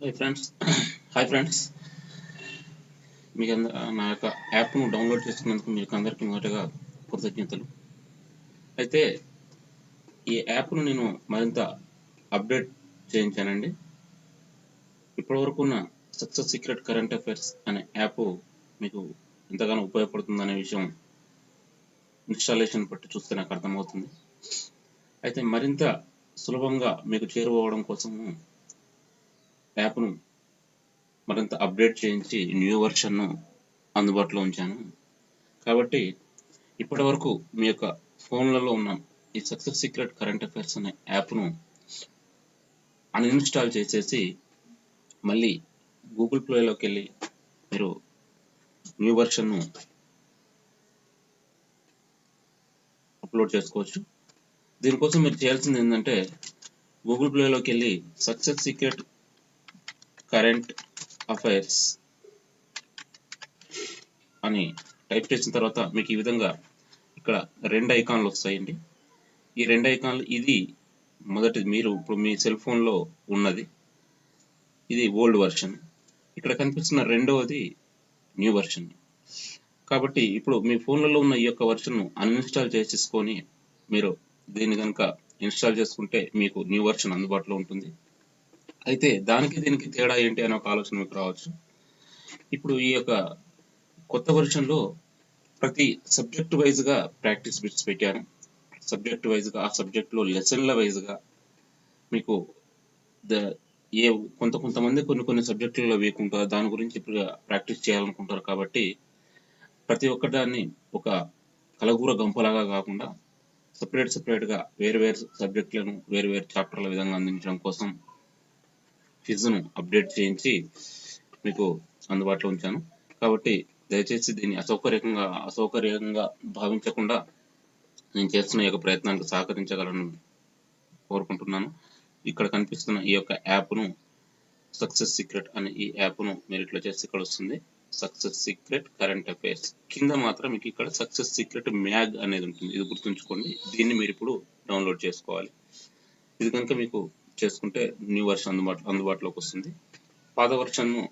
Hi friends hi friends మీకు అంద నా యొక్క యాప్ను డౌన్లోడ్ చేసుకున్నందుకు మీకు అందరికీ మొదటగా కృతజ్ఞతలు. అయితే ఈ యాప్ను నేను మరింత అప్డేట్ చేయించానండి. ఇప్పటివరకు ఉన్న సక్సెస్ సీక్రెట్ కరెంట్ అఫైర్స్ అనే యాప్ మీకు ఎంతగానో ఉపయోగపడుతుందనే విషయం ఇన్స్టాలేషన్ బట్టి చూస్తే నాకు అర్థమవుతుంది. అయితే మరింత సులభంగా మీకు చేరువవడం కోసము యాప్ను మరింత అప్డేట్ చేయించి న్యూ వెర్షన్ను అందుబాటులో ఉంచాను. కాబట్టి ఇప్పటి వరకు మీ యొక్క ఫోన్లలో ఉన్న ఈ సక్సెస్ సీక్రెట్ కరెంట్ అఫైర్స్ అనే యాప్ను అన్ఇన్స్టాల్ చేసేసి మళ్ళీ గూగుల్ ప్లేలోకి వెళ్ళి మీరు న్యూ వెర్షన్ను అప్లోడ్ చేసుకోవచ్చు. దీనికోసం మీరు చేయాల్సింది ఏంటంటే గూగుల్ ప్లేలోకి వెళ్ళి సక్సెస్ సీక్రెట్ కరెంట్ అఫైర్స్ అని టైప్ చేసిన తర్వాత మీకు ఈ విధంగా ఇక్కడ రెండు ఐకాన్లు వస్తాయండి. ఈ రెండు ఐకాన్లు ఇది మొదటిది మీరు ఇప్పుడు మీ సెల్ ఫోన్లో ఉన్నది. ఇది ఓల్డ్ వర్షన్ ఇక్కడ కనిపిస్తున్న రెండవది న్యూ వర్షన్ కాబట్టి ఇప్పుడు మీ ఫోన్లలో ఉన్న ఈ యొక్క వర్షన్ను అన్ఇన్స్టాల్ చేసేసుకొని మీరు దీన్ని కనుక ఇన్స్టాల్ చేసుకుంటే మీకు న్యూ వర్షన్ అందుబాటులో ఉంటుంది. అయితే దానికి దీనికి తేడా ఏంటి అనే ఒక ఆలోచన మీకు రావచ్చు. ఇప్పుడు ఈ యొక్క కొత్త వర్షన్లో ప్రతి సబ్జెక్ట్ వైజ్గా ప్రాక్టీస్ బిట్స్ పెట్టాను సబ్జెక్ట్ వైజ్గా ఆ సబ్జెక్ట్లో లెసన్ల వైజ్గా మీకు ద ఏ కొంత కొంతమంది కొన్ని కొన్ని సబ్జెక్టులలో వీక్ ఉంటారు దాని గురించి ఇప్పుడు ప్రాక్టీస్ చేయాలనుకుంటారు కాబట్టి ప్రతి ఒక్కదాన్ని ఒక కలగూర గంపలాగా కాకుండా సపరేట్ సపరేట్గా వేరు వేరు సబ్జెక్టులను వేరు వేరు చాప్టర్ల విధంగా అందించడం కోసం క్విజ్ను అప్డేట్ చేయించి మీకు అందుబాటులో ఉంచాను. కాబట్టి దయచేసి దీన్ని అసౌకర్యంగా అసౌకర్యంగా భావించకుండా నేను చేస్తున్న ఈ యొక్క ప్రయత్నానికి సహకరించగలను కోరుకుంటున్నాను. ఇక్కడ కనిపిస్తున్న ఈ యొక్క యాప్ను సక్సెస్ సీక్రెట్ అనే ఈ యాప్ను మీరు ఇట్లా చేసి ఇక్కడ వస్తుంది. Success secret current affairs. కింద మాత్రం మీకు ఇక్కడ సక్సెస్ సీక్రెట్ మ్యాగ్ అనేది ఉంటుంది. ఇది గుర్తుంచుకోండి. దీన్ని మీరు ఇప్పుడు డౌన్లోడ్ చేసుకోవాలి. ఇది కనుక మీకు చేసుకుంటే న్యూ వర్షన్ అందుబాటు అందుబాటులోకి వస్తుంది. పాత వర్షన్ను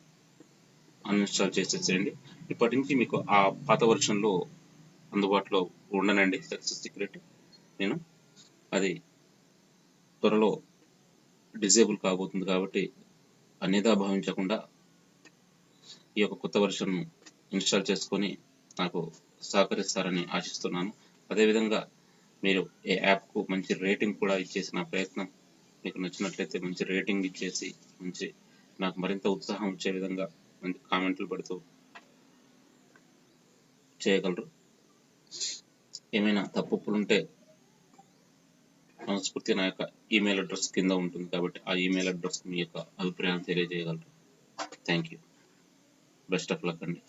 అన్ఇన్స్టాల్ చేసేసేయండి. ఇప్పటి నుంచి మీకు ఆ పాత వర్షన్లో అందుబాటులో ఉండనండి సక్సెస్ సీక్రెట్ నేను అది త్వరలో డిజేబుల్ కాబోతుంది కాబట్టి అన్యదా భావించకుండా ఈ యొక్క కొత్త వర్షన్ను ఇన్స్టాల్ చేసుకొని నాకు సహకరిస్తారని ఆశిస్తున్నాను. అదేవిధంగా మీరు ఈ యాప్కు మంచి రేటింగ్ కూడా ఇచ్చేసిన ప్రయత్నం మీకు నచ్చినట్లయితే మంచి రేటింగ్ ఇచ్చేసి మంచి నాకు మరింత ఉత్సాహం వచ్చే విధంగా మంచి కామెంట్లు పెడుతూ చేయగలరు. ఏమైనా తప్పులు ఉంటే మనస్ఫూర్తి నా యొక్క ఈమెయిల్ అడ్రస్ కింద ఉంటుంది కాబట్టి ఆ ఈమెయిల్ అడ్రస్ మీ యొక్క అభిప్రాయాన్ని తెలియజేయగలరు. Thank you best of luck అండి.